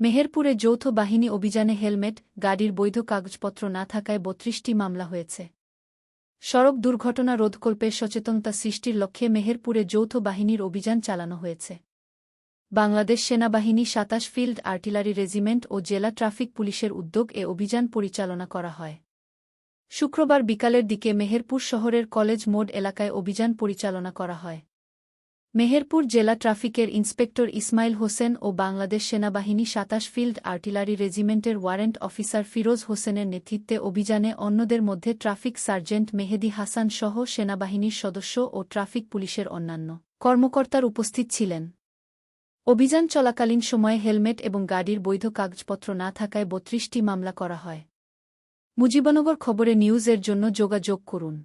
মেহেরপুরে যৌথ বাহিনী অভিযানে হেলমেট, গাড়ির বৈধ কাগজপত্র না থাকায় বত্রিশটি মামলা হয়েছে। সড়ক দুর্ঘটনা রোধকল্পে সচেতনতা সৃষ্টির লক্ষ্যে মেহেরপুরে যৌথ বাহিনীর অভিযান চালানো হয়েছে। বাংলাদেশ সেনাবাহিনী সাতাশ ফিল্ড আর্টিলারি রেজিমেন্ট ও জেলা ট্রাফিক পুলিশের উদ্যোগ এ অভিযান পরিচালনা করা হয়। শুক্রবার বিকালের দিকে মেহেরপুর শহরের কলেজ মোড এলাকায় অভিযান পরিচালনা করা হয়। মেহেরপুর জেলা ট্রাফিকের ইন্সপেক্টর ইসমাইল হোসেন ও বাংলাদেশ সেনাবাহিনী সাতাশ ফিল্ড আর্টিলারি রেজিমেন্টের ওয়ারেন্ট অফিসার ফিরোজ হোসেনের নেতৃত্বে অভিযানে অন্যদের মধ্যে ট্রাফিক সার্জেন্ট মেহেদি হাসান সহ সেনাবাহিনীর সদস্য ও ট্রাফিক পুলিশের অন্যান্য কর্মকর্তার উপস্থিত ছিলেন। অভিযান চলাকালীন সময়ে হেলমেট এবং গাড়ির বৈধ কাগজপত্র না থাকায় বত্রিশটি মামলা করা হয়। মুজিবনগর খবরে নিউজের জন্য যোগাযোগ করুন।